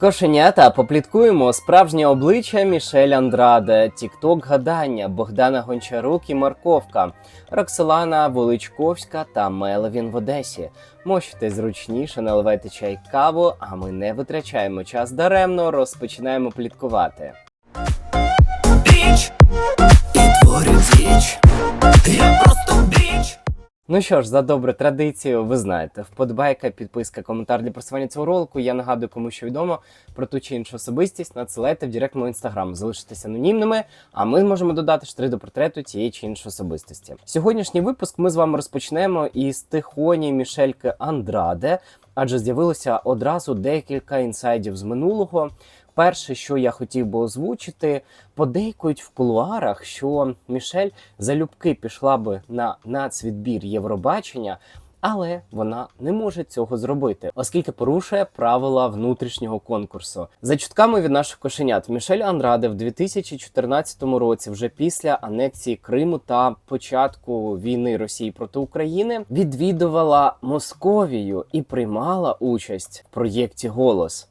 Кошенята попліткуємо справжнє обличчя Мішель Андраде, Тікток гадання, Богдана Гончарук і Марковка, Роксолана Величковська та Меловін в Одесі. Мощте зручніше, наливайте чай каву, а ми не витрачаємо час даремно, розпочинаємо пліткувати. Біч і творю діч. Я просто. Ну що ж, за добру традицію, ви знаєте, вподобайка, підписка, коментар для просування цього ролику. Я нагадую, кому що відомо про ту чи іншу особистість, надсилайте в директ мого інстаграм, залишитесь анонімними, а ми зможемо додати штри до портрету тієї чи іншої особистості. Сьогоднішній випуск ми з вами розпочнемо із Тихоні Мішельки Андраде, адже з'явилося одразу декілька інсайдів з минулого. Перше, що я хотів би озвучити, подейкують в кулуарах, що Мішель залюбки пішла би на нацвідбір Євробачення, але вона не може цього зробити, оскільки порушує правила внутрішнього конкурсу. За чутками від наших кошенят, Мішель Андраде в 2014 році, вже після анексії Криму та початку війни Росії проти України, відвідувала Московію і приймала участь в проєкті Голос.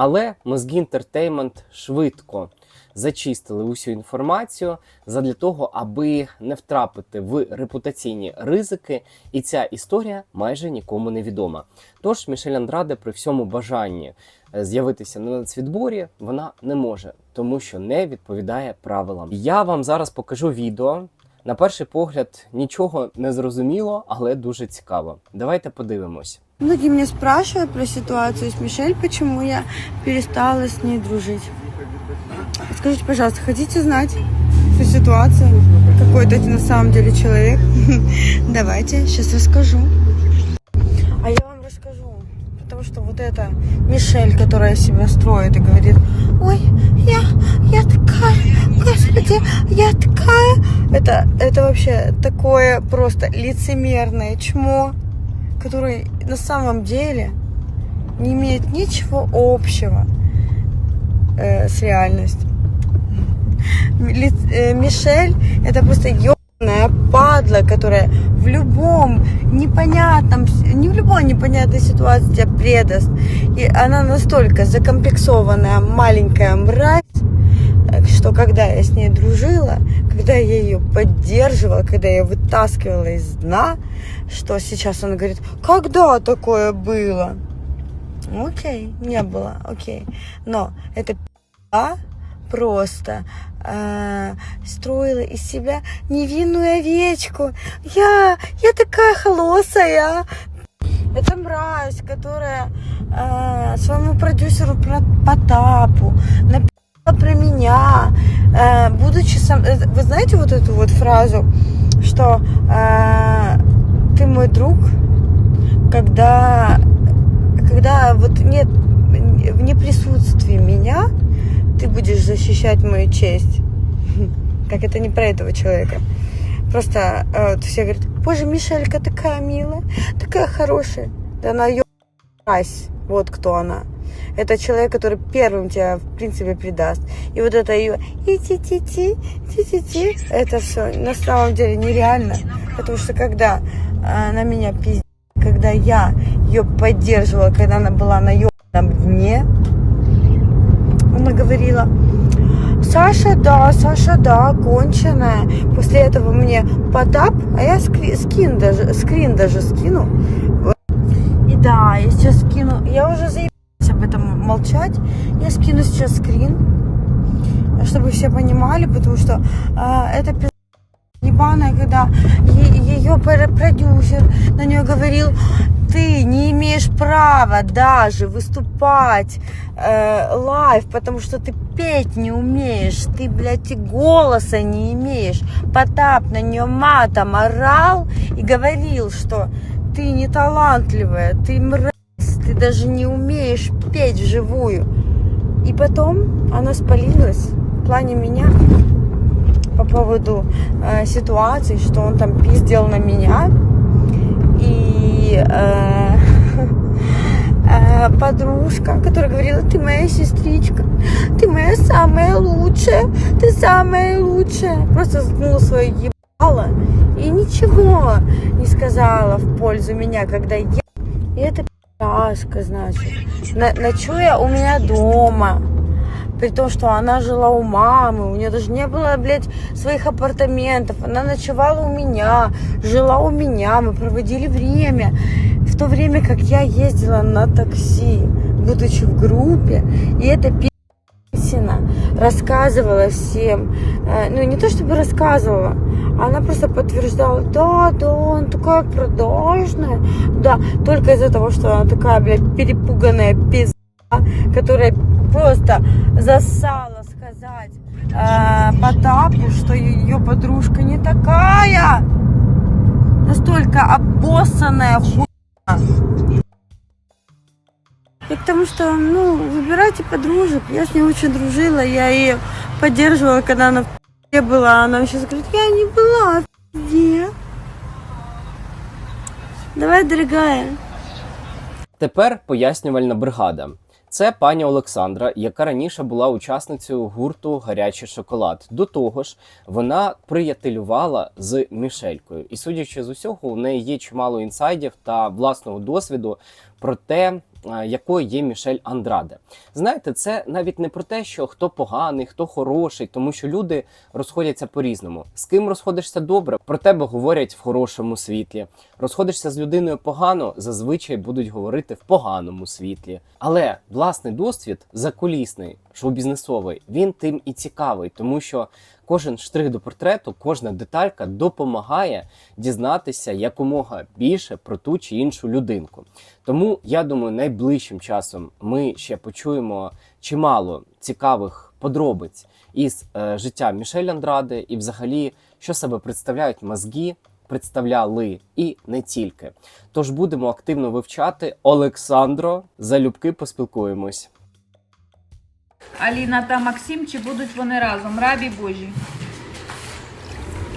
Але мозги Entertainment швидко зачистили усю інформацію задля того, аби не втрапити в репутаційні ризики, і ця історія майже нікому не відома. Тож Мішель Андраде при всьому бажанні е, з'явитися на нацвідборі вона не може, тому що не відповідає правилам. Я вам зараз покажу відео. На перший погляд нічого не зрозуміло, але дуже цікаво. Давайте подивимось. Многие меня спрашивают про ситуацию с Мишель, почему я перестала с ней дружить. Скажите, пожалуйста, хотите знать всю ситуацию? Какой это на самом деле человек? Давайте, сейчас расскажу. А я вам расскажу. Потому что вот эта Мишель, которая себя строит и говорит, ой, я, я такая, господи, я такая. Это, это вообще такое просто лицемерное чмо, которое на самом деле не имеет ничего общего э, с реальностью. Э, Мишель это просто ебаная падла, которая в любом непонятном, не в любой непонятной ситуации тебя предаст. И она настолько закомплексованная маленькая мразь, э, что когда я с ней дружила, когда я ее поддерживала, когда я вытаскивала из дна, что сейчас она говорит, когда такое было? Окей, не было, окей. Но это пи***а просто э, строила из себя невинную овечку. Я, я такая холосая. Это мразь, которая э, своему продюсеру про Потапу написала про меня, э, будучи сам... э, Вы знаете вот эту вот фразу, что э, ты мой друг, когда, когда вот нет в неприсутствии меня, ты будешь защищать мою честь. Как это не про этого человека. Просто э, все говорят, боже, Мишелька такая милая, такая хорошая. Да она мразь. Вот кто она. Это человек, который первым тебя, в принципе, предаст. И вот это ее и-ти-ти-ти, ти-ти-ти, это все на самом деле нереально. Потому что когда э, она меня пиздит, когда я ее поддерживала, когда она была на ебаном дне, она говорила, Саша, да, Саша, да, конченая. После этого мне Потап, а я скри- скин даже, скрин даже скину. И да, я сейчас скину, я уже заебалась об этом молчать. Я скину сейчас скрин, чтобы все понимали, потому что а, это ебаная, когда ее продюсер на нее говорил, ты не имеешь права даже выступать э, потому что ты петь не умеешь, ты, блядь, и голоса не имеешь. Потап на нее матом орал и говорил, что ты не талантливая, ты мразь, ты даже не умеешь петь вживую. И потом она спалилась в плане меня по поводу э, ситуации, что он там пиздел на меня. И э, э, подружка, которая говорила, ты моя сестричка, ты моя самая лучшая, ты самая лучшая. Просто заткнула свое ебало и ничего не сказала в пользу меня, когда я... И это Пидаска, значит. На- ночуя у меня дома. При том, что она жила у мамы, у нее даже не было, блядь, своих апартаментов. Она ночевала у меня, жила у меня, мы проводили время. В то время как я ездила на такси, будучи в группе, и это песня рассказывала всем. Э, Ну, не то чтобы рассказывала, она просто подтверждала, да, да, он такая продажная, да, только из-за того, что она такая, блядь, перепуганная пизда, которая просто засала сказать э, Потапу, что ее подружка не такая, настолько обоссанная хуйня. И к тому, что, ну, выбирайте подружек. Я с ней очень дружила, я ее поддерживала, когда она в пи***е была. Она сейчас говорит, я не была пи***е. Давай, дорогая. Тепер пояснювальна бригада. Це пані Олександра, яка раніше була учасницею гурту Гарячий шоколад. До того ж, вона приятелювала з Мішелькою. І судячи з усього, у неї є чимало інсайдів та власного досвіду про те, якою є Мішель Андраде. Знаєте, це навіть не про те, що хто поганий, хто хороший, тому що люди розходяться по-різному. З ким розходишся добре, про тебе говорять в хорошому світлі. Розходишся з людиною погано, зазвичай будуть говорити в поганому світлі. Але власний досвід закулісний, шоу-бізнесовий, він тим і цікавий, тому що кожен штрих до портрету, кожна деталька допомагає дізнатися якомога більше про ту чи іншу людинку. Тому я думаю, найближчим часом ми ще почуємо чимало цікавих подробиць із е, життя Мішель Андраде і, взагалі, що себе представляють мозги, представляли і не тільки. Тож будемо активно вивчати Олександро. Залюбки поспілкуємось. Аліна та Максим, чи будуть вони разом? Рабі Божі.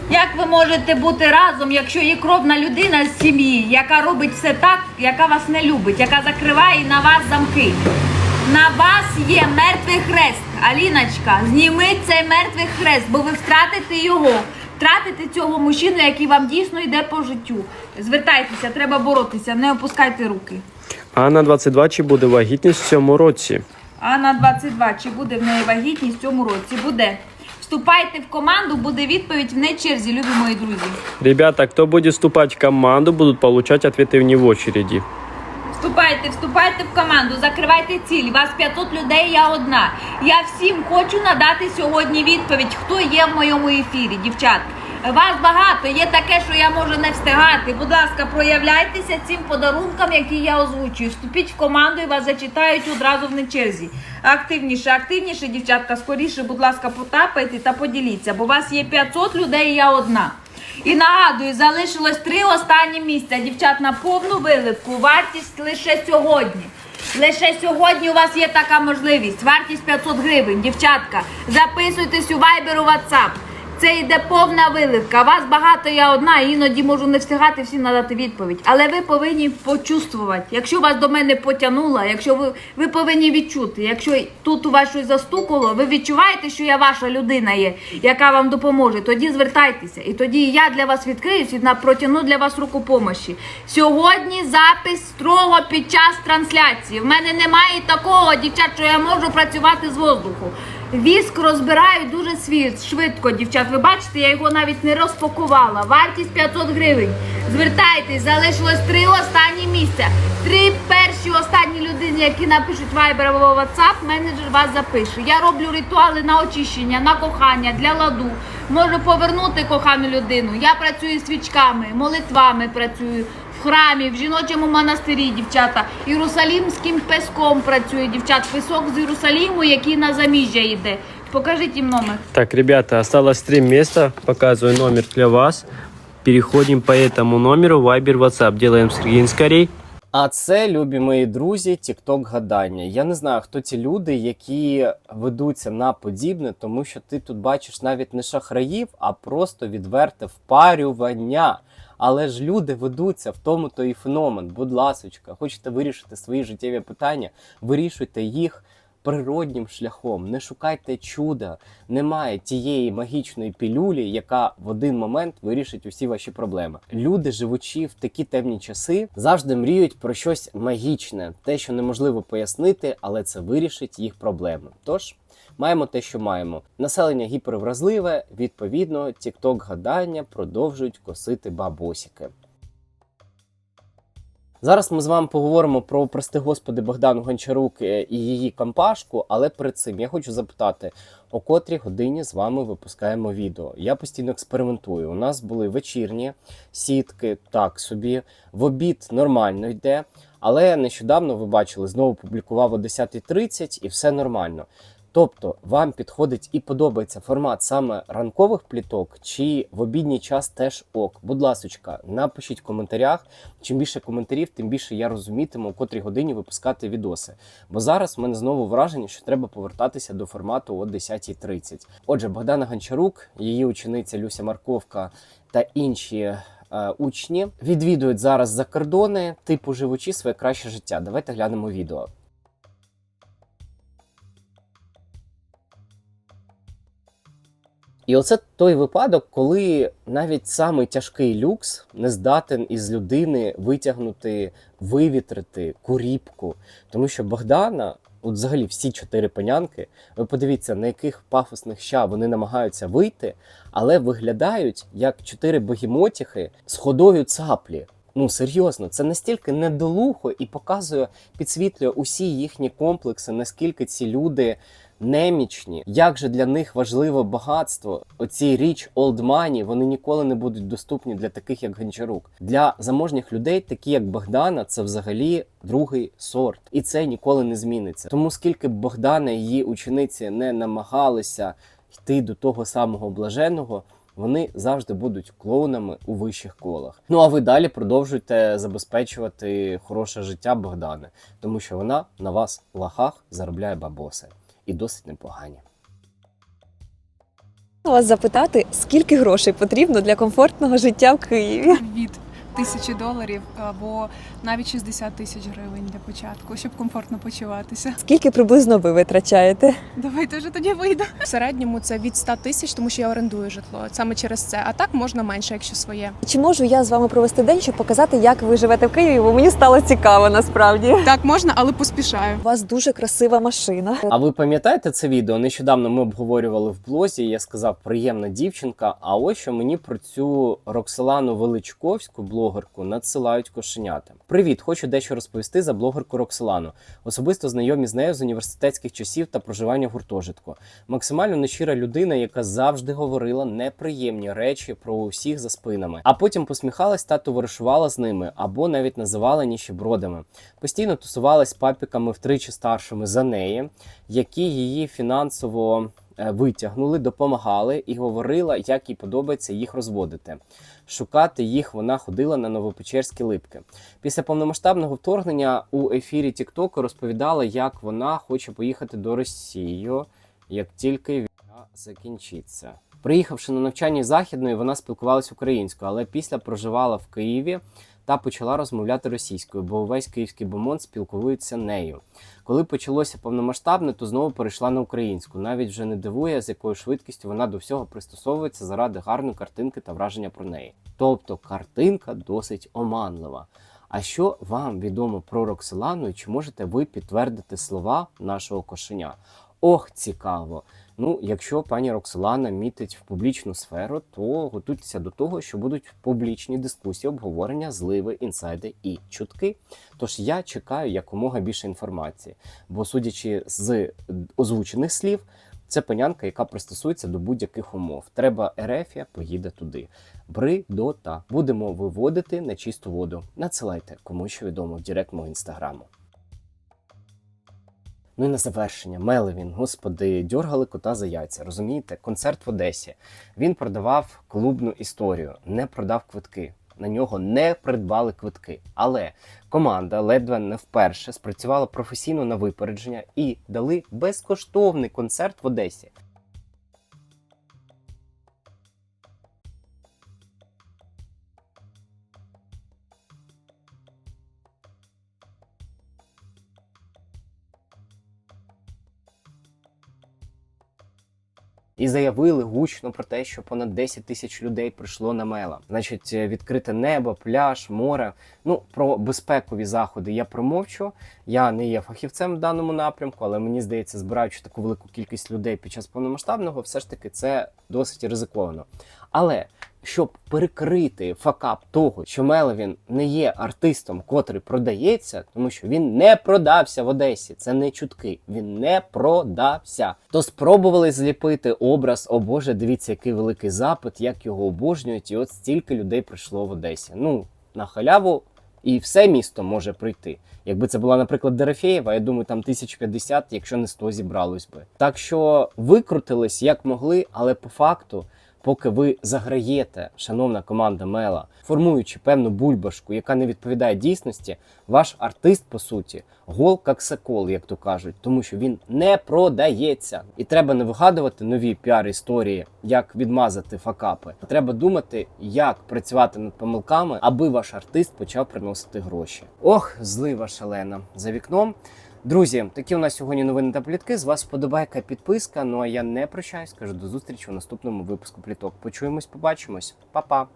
Як ви можете бути разом, якщо є кровна людина з сім'ї, яка робить все так, яка вас не любить, яка закриває на вас замки? На вас є мертвий хрест. Аліночка, зніміть цей мертвий хрест, бо ви втратите його. Втратите цього мужчину, який вам дійсно йде по життю. Звертайтеся, треба боротися, не опускайте руки. Анна 22 чи буде вагітність в цьому році? А на 22, чи буде в неї вагітність в цьому році? Буде. Вступайте в команду, буде відповідь в неї черзі, любі мої друзі. Ребята, кто будет вступать в команду, будут получать ответы вне в очереди. Вступайте, вступайте в команду, закривайте ціль. Вас 500 людей, я одна. Я всім хочу надати сьогодні відповідь, хто є в моєму ефірі, дівчат. Вас багато, є таке, що я можу не встигати. Будь ласка, проявляйтеся цим подарункам, які я озвучую. Вступіть в команду і вас зачитають одразу в нечерзі. Активніше, активніше, дівчатка, скоріше, будь ласка, потапайте та поділіться, бо у вас є 500 людей, я одна. І нагадую, залишилось три останні місця. Дівчат на повну виливку. Вартість лише сьогодні. Лише сьогодні у вас є така можливість. Вартість 500 гривень. Дівчатка, записуйтесь у Viber, у WhatsApp. Це йде повна виливка. Вас багато, я одна, іноді можу не встигати всім надати відповідь. Але ви повинні почувствувати. Якщо вас до мене потягнуло, якщо ви, ви повинні відчути, якщо тут у вас щось застукало, ви відчуваєте, що я ваша людина є, яка вам допоможе, тоді звертайтеся. І тоді я для вас відкриюсь і протягну для вас руку помощі. Сьогодні запис строго під час трансляції. В мене немає такого, дівчат, що я можу працювати з воздуху. Віск розбирають дуже світ, швидко, дівчат. Ви бачите, я його навіть не розпакувала. Вартість 500 гривень. Звертайтесь, залишилось три останні місця. Три перші останні людини, які напишуть Viber або WhatsApp, менеджер вас запише. Я роблю ритуали на очищення, на кохання, для ладу. Можу повернути кохану людину. Я працюю свічками, молитвами працюю. В храмі, в жіночому монастирі, дівчата, Єрусалімським песком працює дівчат, песок з Єрусаліму, який на заміжжя йде. Покажіть їм номер. Так, ребята, осталось три места. Показываю номер для вас. Переходим по этому номеру. Viber, WhatsApp. Делаем скрин скорей. А це, любі мої друзі, тікток гадання. Я не знаю, хто ті люди, які ведуться на подібне, тому що ти тут бачиш навіть не шахраїв, а просто відверте впарювання. Але ж люди ведуться в тому то і феномен. Будь ласочка, хочете вирішити свої життєві питання, вирішуйте їх природнім шляхом, не шукайте чуда. Немає тієї магічної пілюлі, яка в один момент вирішить усі ваші проблеми. Люди, живучи в такі темні часи, завжди мріють про щось магічне, те, що неможливо пояснити, але це вирішить їх проблеми. Тож. Маємо те, що маємо. Населення гіпервразливе, відповідно, TikTok гадання продовжують косити бабосіки. Зараз ми з вами поговоримо про, прости господи, Богдану Гончарук е, і її компашку, але перед цим я хочу запитати, о котрій годині з вами випускаємо відео. Я постійно експериментую. У нас були вечірні сітки, так собі, в обід нормально йде, але нещодавно ви бачили, знову публікував о 10.30 і все нормально. Тобто вам підходить і подобається формат саме ранкових пліток, чи в обідній час теж ок. Будь ласочка, напишіть в коментарях. Чим більше коментарів, тим більше я розумітиму, у котрій годині випускати відоси. Бо зараз в мене знову враження, що треба повертатися до формату о 10.30. Отже, Богдана Гончарук, її учениця Люся Марковка та інші. е, Учні відвідують зараз за кордони, типу живучи своє краще життя. Давайте глянемо відео. І оце той випадок, коли навіть самий тяжкий люкс не здатен із людини витягнути, вивітрити куріпку. Тому що Богдана, от взагалі всі чотири панянки, ви подивіться, на яких пафосних ща вони намагаються вийти, але виглядають як чотири богімотіхи з ходою цаплі. Ну серйозно, це настільки недолухо і показує, підсвітлює усі їхні комплекси, наскільки ці люди немічні. Як же для них важливо багатство? Оці річ money, вони ніколи не будуть доступні для таких, як Гончарук. Для заможніх людей, такі як Богдана, це взагалі другий сорт, і це ніколи не зміниться. Тому скільки б Богдана і її учениці не намагалися йти до того самого блаженого. Вони завжди будуть клоунами у вищих колах. Ну а ви далі продовжуйте забезпечувати хороше життя Богдани, тому що вона на вас лахах заробляє бабоси і досить непогані. вас запитати, скільки грошей потрібно для комфортного життя в Києві? від тисячі доларів або навіть 60 тисяч гривень для початку, щоб комфортно почуватися. Скільки приблизно ви витрачаєте? Давайте вже тоді вийду. В середньому це від 100 тисяч, тому що я орендую житло саме через це. А так можна менше, якщо своє. Чи можу я з вами провести день, щоб показати, як ви живете в Києві? Бо мені стало цікаво насправді. Так можна, але поспішаю. У вас дуже красива машина. А ви пам'ятаєте це відео? Нещодавно ми обговорювали в блозі. Я сказав, приємна дівчинка. А ось що мені про цю Роксолану Величковську, блогерку, надсилають кошенята. Привіт, хочу дещо розповісти за блогерку Роксолану. Особисто знайомі з нею з університетських часів та проживання в гуртожитку. Максимально нещира людина, яка завжди говорила неприємні речі про усіх за спинами, а потім посміхалась та товаришувала з ними або навіть називала ніщебродами. Постійно тусувалась папіками втричі старшими за неї, які її фінансово витягнули, допомагали і говорила, як їй подобається їх розводити. Шукати їх вона ходила на Новопечерські липки. Після повномасштабного вторгнення у ефірі Тіктоку розповідала, як вона хоче поїхати до Росії, як тільки війна закінчиться. Приїхавши на навчання західної, вона спілкувалася українською, але після проживала в Києві та почала розмовляти російською, бо увесь київський бомон спілкується нею. Коли почалося повномасштабне, то знову перейшла на українську. Навіть вже не дивує, з якою швидкістю вона до всього пристосовується заради гарної картинки та враження про неї. Тобто картинка досить оманлива. А що вам відомо про Роксолану і чи можете ви підтвердити слова нашого кошеня? Ох, цікаво! Ну, якщо пані Роксолана мітить в публічну сферу, то готуйтеся до того, що будуть публічні дискусії, обговорення, зливи, інсайди і чутки. Тож я чекаю якомога більше інформації, бо судячи з озвучених слів, це панянка, яка пристосується до будь-яких умов. Треба Ерефія, поїде туди. Бридота. Будемо виводити на чисту воду. Надсилайте кому що відомо в директ мого інстаграму. Ну і на завершення, Мелевін, господи, дьоргали кота за яйця. Розумієте, концерт в Одесі. Він продавав клубну історію, не продав квитки. На нього не придбали квитки. Але команда ледве не вперше спрацювала професійно на випередження і дали безкоштовний концерт в Одесі. І заявили гучно про те, що понад 10 тисяч людей прийшло на мела. Значить, е, відкрите небо, пляж, море. Ну про безпекові заходи я промовчу. Я не є фахівцем в даному напрямку, але мені здається, збираючи таку велику кількість людей під час повномасштабного, все ж таки це досить ризиковано. Але щоб перекрити факап того, що Меловін не є артистом, котрий продається, тому що він не продався в Одесі. Це не чутки. Він не продався. То спробували зліпити образ, о Боже, дивіться, який великий запит, як його обожнюють, і от стільки людей прийшло в Одесі. Ну, на халяву. І все місто може прийти. Якби це була, наприклад, Дерефєєва, я думаю, там 1050, якщо не 100 зібралось би. Так що викрутились як могли, але по факту, поки ви заграєте, шановна команда Мела, формуючи певну бульбашку, яка не відповідає дійсності, ваш артист, по суті, гол як сокол, як то кажуть, тому що він не продається. І треба не вигадувати нові піар-історії, як відмазати факапи. Треба думати, як працювати над помилками, аби ваш артист почав приносити гроші. Ох, злива шалена за вікном. Друзі, такі у нас сьогодні новини та плітки. З вас вподобайка, підписка. Ну а я не прощаюсь. Кажу до зустрічі у наступному випуску пліток. Почуємось, побачимось, Па-па!